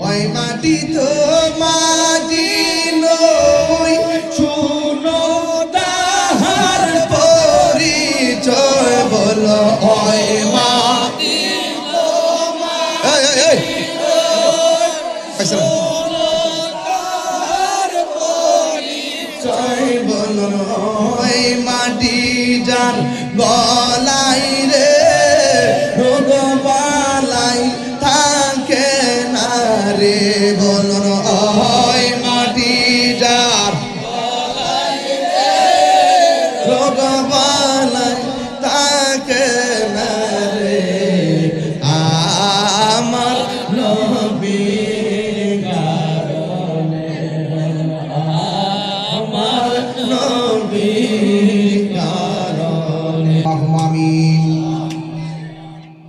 ওই মাটি তো মাটি নই শুনো তাহার পরিচয় বলো ওই মাটি মাটি যার গলাই রে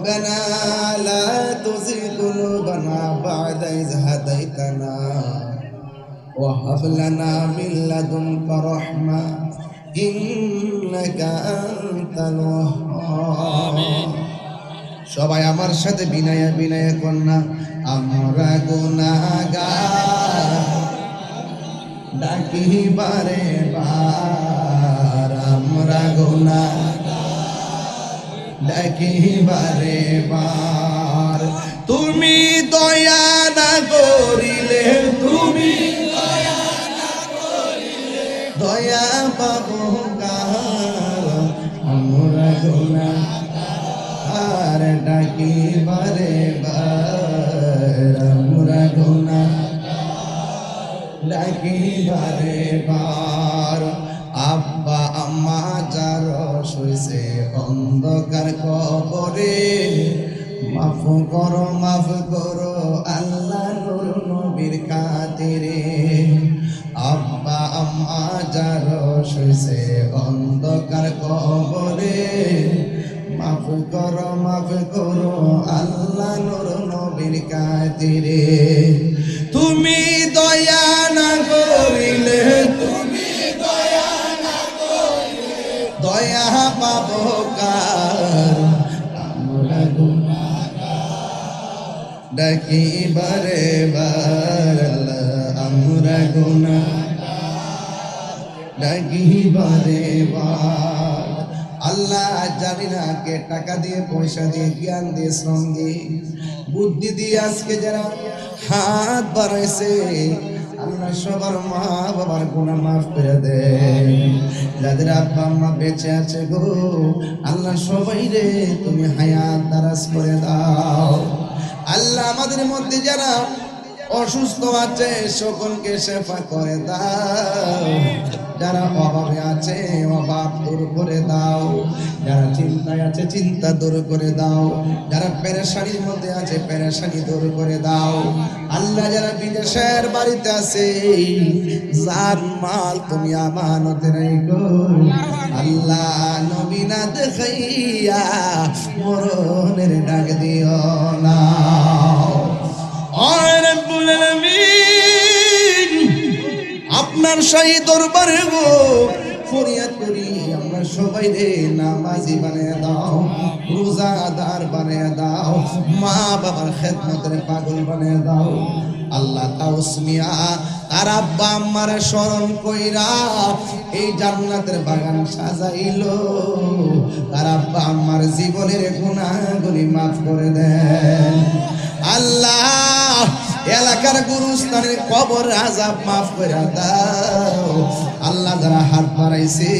ربنا لا تزغ قلوبنا بعد إذ هديتنا وهب لنا من لدنك رحمة إنك أنت الوهاب সবাই আমার সাথে বিনয় বিনয় কন্যা আমরা গুনাগার ডাকি বারে বার ডাকি বারে। তুমি দয়া না করিলে, তুমি দয়া পাবো কার? আমরা গুনা আর ডাকি বারে। আমরা গুনা ডাকি বারে বার। আব্বা, আম্মা, যার, শুইছে অন্ধকার কবরে। মাফ করো মাফ করো, আল্লাহ নূর নবীর খাতিরে। আব্বা, আম্মা, যার, শুইছে অন্ধকার কবরে। মাফ করো মাফ করো, আল্লাহ নূর নবীর খাতিরে। তুমি দয়া পাব কার আমরা ডাকি, বারে, বার ডাকি, বারে, বার। আল্লাহ জানি না কে টাকা দিয়ে, পয়সা দিয়ে, জ্ঞান দিয়ে, শ্রম দিয়ে, বুদ্ধি দিয়ে আজকে যারা হাত বাড়াইছে আল্লাহ সবার মা বাবার গুণা মাফ করে দে। যাদের আব্বা আম্মা বেঁচে আছে গো, আল্লাহ সবাই রে, তুমি হায়াত দারাজ করে দাও। আল্লাহ আমাদের মধ্যে যারা অসুস্থ আছে, সকলকে সেফা করে দাও। যারা অভাবে আছে, অভাব দূর করে দাও। যারা চিন্তায় আছে, চিন্তা দূর করে দাও। যারা পেরেশানির মধ্যে আছে, পেরেশানি দূর করে দাও। আল্লাহ যারা বিদেশের বাড়িতে আছে, যার মাল তুমি আমানত রেখো আল্লাহ নবীনা দেখাইয়া মরণের শাহী দরবারে গো, ফরিয়াদ করি আমরা সবাই রে, নামাজি বানিয়ে দাও, রোজাদার বানিয়ে দাও, মা বাবার খেদমতের পাগল বানিয়ে দাও। আল্লাহ তাউসমিয়া তার আব্বা আম্মার স্মরণ কইরা এই জান্নাতের বাগান সাজাইলো। তার আব্বা আম্মার জীবনের গুণাগুলি মাফ করে দেন। আল্লাহ এলাকার গুরুস্থানের কবর আজাব মাফ করে দাও। আল্লাহ যারা হাত বাড়াইছে,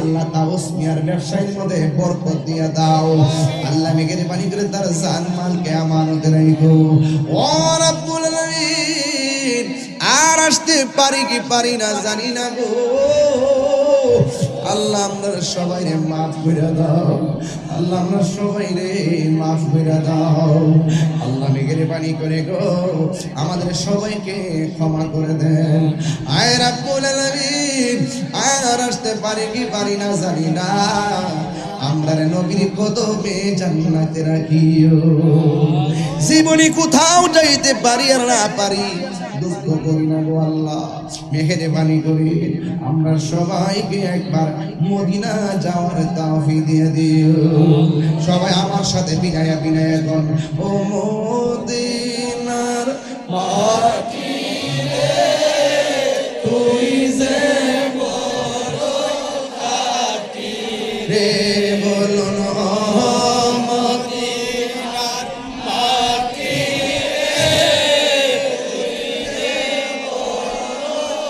আল্লাহ তাওস মিয়ার ব্যবসায়ীর মধ্যে বরকত দিয়ে দাও। আল্লাহ মেঘের পানি করে তার জান মালকে আমানত রাখো ও রাব্বুল আলামিন, আর আসতে পারি কি পারি না জানি না গো। আল্লাহ আমরা সবাই রে মাফ করে দাও। আল্লাহ আমরা সবাই রে মাফ করে দাও। আল্লাহ মেঘের পানি করে গো, আমাদের সবাইকে ক্ষমা করে দেন। আয় রাব্বুল আলামিন আর আসতে পারি কি পারি না জানি না। আমরা নবীর কদমে জান্নাতে রাখিও। জীবনে কোথাও যাইতে পারি আর না পারি। দুঃখ করি না গো আল্লাহ। করি। আমরা সবাইকে একবার মদিনা যাওয়ার তাফি দিয়ে দিও। সবাই আমার সাথে বিনায়া বিনায়া গণ ও মদিনার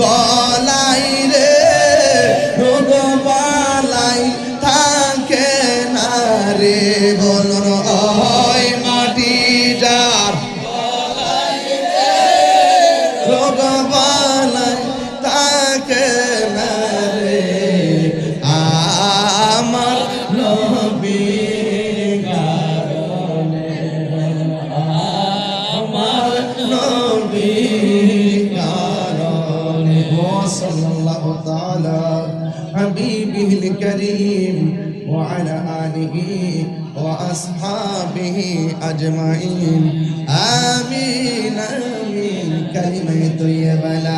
গলাই রে রোগ حبيبه الكريم وعلى آله وأصحابه أجمعين آمين آمين كلمة طيبة لا